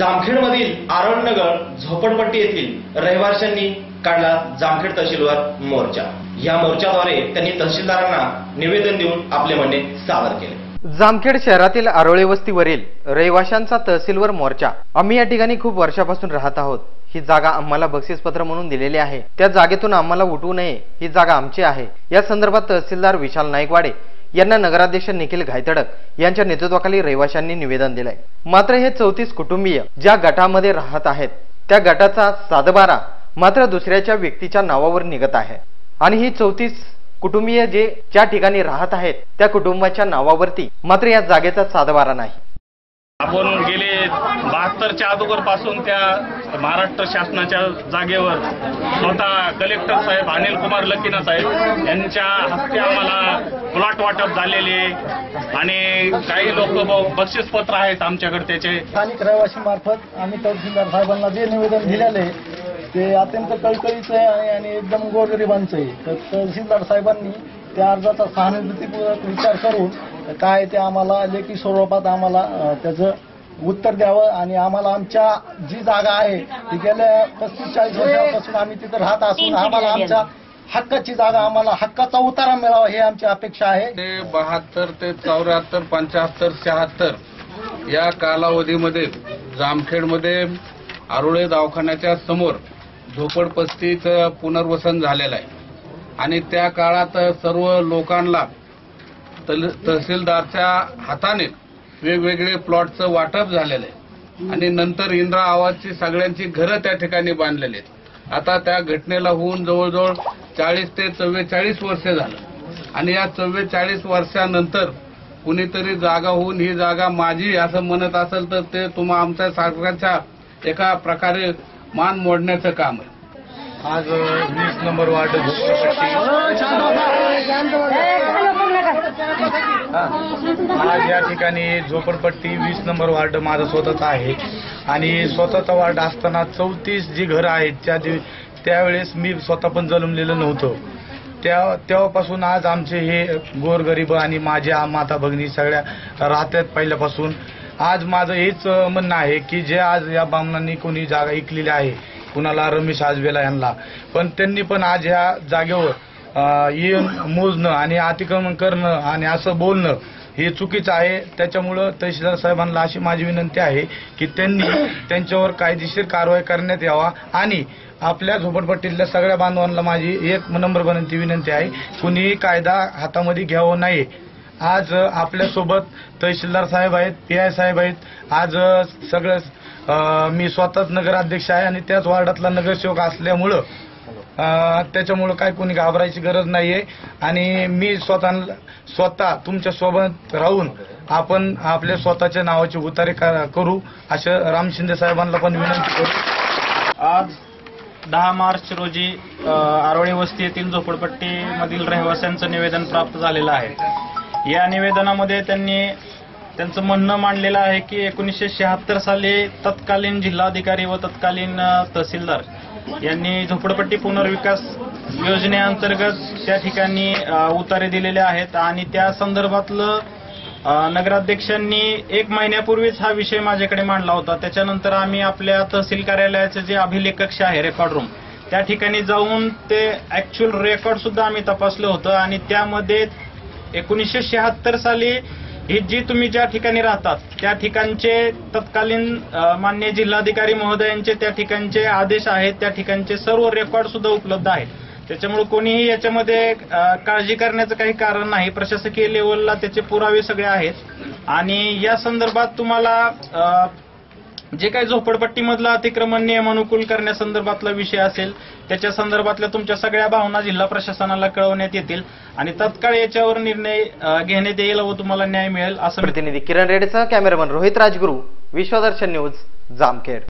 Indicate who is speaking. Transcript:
Speaker 1: जामखेडमधील आरोनगर झोपडपट्टी येथील रहिवाशांनी काढला जामखेड तहसीलवर मोर्चा. या मोर्चाद्वारे त्यांनी तहसीलदारांना निवेदन देऊन आपले म्हणणे सादर केले.
Speaker 2: जामखेड शहरातील आरोळे वस्तीवरील रहिवाशांचा तहसीलवर मोर्चा. आम्ही या ठिकाणी खूप वर्षापासून राहत आहोत. ही जागा आम्हाला बक्षीसपत्र म्हणून दिलेली आहे. त्या जागेतून आम्हाला उठवू नये. ही जागा आमची आहे. या संदर्भात तहसीलदार विशाल नाईकवाडे यांना नगराध्यक्ष निखिल घायतडक यांच्या नेतृत्वाखाली रहिवाशांनी निवेदन दिलंय. मात्र हे चौतीस कुटुंबीय ज्या गटामध्ये राहत आहेत त्या गटाचा सातबारा मात्र दुसऱ्याच्या व्यक्तीच्या नावावर निघत आहे. आणि ही चौतीस कुटुंबीय जे ज्या ठिकाणी राहत आहेत त्या कुटुंबाच्या नावावरती मात्र या जागेचा सातबारा नाही.
Speaker 3: आपण गेले. बहात्तरच्या अगोदरपासून त्या महाराष्ट्र शासनाच्या जागेवर स्वतः कलेक्टर साहेब अनिल कुमार लकीना साहेब यांच्या हस्ते आम्हाला प्लॉट वाटप झालेले आणि काही लोक बक्षीसपत्र आहेत आमच्याकडे त्याचे.
Speaker 4: स्थानिक रहिवासी मार्फत आम्ही तहसीलदार साहेबांना जे निवेदन दिलेलं आहे ते अत्यंत कळकळीचं आहे आणि- आणि एकदम गोरगरिबांचं आहे. तर तहसीलदार साहेबांनी त्या अर्जाचा सहानुभूतीपूर्वक विचार करून काय ते आम्हाला लेखी स्वरूपात आम्हाला त्याचं उत्तर द्यावं आणि आम्हाला आमच्या जी जागा आहे ती गेल्या पस्तीस चाळीस वर्षापासून आम्ही तिथं राहत असून आम्हाला आमच्या हक्काची जागा आम्हाला हक्काचा उतारा मिळावा हे आमची अपेक्षा आहे.
Speaker 5: ते बहात्तर ते चौऱ्याहत्तर पंच्याहत्तर शहात्तर या कालावधीमध्ये जामखेडमध्ये आरोळे दवाखान्याच्या समोर झोपडपट्टीचं पुनर्वसन झालेलं आहे. आणि त्या काळात सर्व लोकांना तल- तहसीलदारच्या हाताने वेगवेगळे प्लॉटचं वाटप झालेलं आहे. आणि नंतर इंदिरा आवाजची सगळ्यांची घरं त्या ठिकाणी बांधलेली आहेत. आता त्या घटनेला होऊन जवळजवळ चाळीस ते चव्वेचाळीस वर्ष झालं. आणि या चव्वेचाळीस वर्षानंतर कुणीतरी जागा होऊन ही जागा माझी असं म्हणत असेल तर ते तुम्हा आमच्या सरकारच्या एका प्रकारे मान मोडण्याचं काम आहे.
Speaker 4: आज वीस नंबर वार्ड आज या ठिकाणी झोपडपट्टी वीस नंबर वार्ड माझा स्वतःचा आहे. आणि स्वतःचा वार्ड असताना चौतीस जी घरं आहेत त्या जी त्यावेळेस मी स्वतः पण जन्मलेलं नव्हतं. त्या तेव्हापासून आज आमचे हे गोरगरीब आणि माझ्या माता भगिनी सगळ्या राहतात पहिल्यापासून. आज माझं हेच म्हणणं आहे की जे आज या बामणांनी कोणी जागा ऐकलेली आहे कुणाला रमेश आजवेला यांना. पण त्यांनी पण आज ह्या जागेवर येऊन मोजणं आणि अतिक्रमण करणं आणि असं बोलणं हे चुकीचं आहे. त्याच्यामुळं तहसीलदार साहेबांना अशी माझी विनंती आहे की त्यांनी त्यांच्यावर कायदेशीर कारवाई करण्यात यावा आणि आपल्या झोपडपट्टीतल्या सगळ्या बांधवांना माझी एक नंबर बनंती विनंती आहे. कुणीही कायदा हातामध्ये घ्यावा नाही आज आपल्यासोबत तहसीलदार साहेब आहेत पी आय साहेब आहेत. आज सगळं मी स्वतःच नगराध्यक्ष आहे आणि त्याच वार्डातला नगरसेवक असल्यामुळं त्याच्यामुळं काय कोणी घाबरायची गरज नाहीये. आणि मी स्वतः स्वतः तुमच्यासोबत राहून आपण आपल्या स्वतःच्या नावाचे उतारे करू. असं राम शिंदे साहेबांना पण विनंती करू.
Speaker 3: आज दहा मार्च रोजी आरोळी वस्ती येथील झोपडपट्टीमधील रहिवाशांचं निवेदन प्राप्त झालेलं आहे. या निवेदनामध्ये त्यांनी त्यांचं म्हणणं मांडलेलं आहे की एकोणीसशे शहात्तर साली तत्कालीन जिल्हाधिकारी व तत्कालीन तहसीलदार यांनी झोपडपट्टी पुनर्विकास योजनेअंतर्गत त्या ठिकाणी उतारे दिलेले आहेत आणि त्या संदर्भातलं नगराध्यक्षांनी एक महिन्यापूर्वीच हा विषय माझ्याकडे मांडला होता. त्याच्यानंतर आम्ही आपल्या तहसील कार्यालयाचे जे अभिलेखक्ष आहे रेकॉर्ड रूम त्या ठिकाणी जाऊन ते ऍक्च्युअल रेकॉर्ड सुद्धा आम्ही तपासलं होतं आणि त्यामध्ये एकोणीसशे शहात्तर साली ही जी तुम्ही ज्या ठिकाणी राहतात त्या ठिकाणचे तत्कालीन मान्य जिल्हाधिकारी महोदयांचे त्या ठिकाणचे आदेश आहेत त्या ठिकाणचे सर्व रेकॉर्ड सुद्धा उपलब्ध आहेत. त्याच्यामुळे कोणीही याच्यामध्ये काळजी करण्याचं काही कारण नाही. प्रशासकीय लेवलला त्याचे पुरावे सगळे आहेत. आणि या संदर्भात तुम्हाला जे काही झोपडपट्टीमधलं अतिक्रमण नियमानुकूल करण्यासंदर्भातला विषय असेल त्याच्या संदर्भातल्या तुमच्या सगळ्या भावना जिल्हा प्रशासनाला कळवण्यात येतील आणि तत्काळ याच्यावर निर्णय घेण्यात येईल व तुम्हाला न्याय मिळेल असं
Speaker 2: प्रतिनिधी किरण रेडेसह कॅमेरामन रोहित राजगुरू विश्वदर्शन न्यूज जामखेड.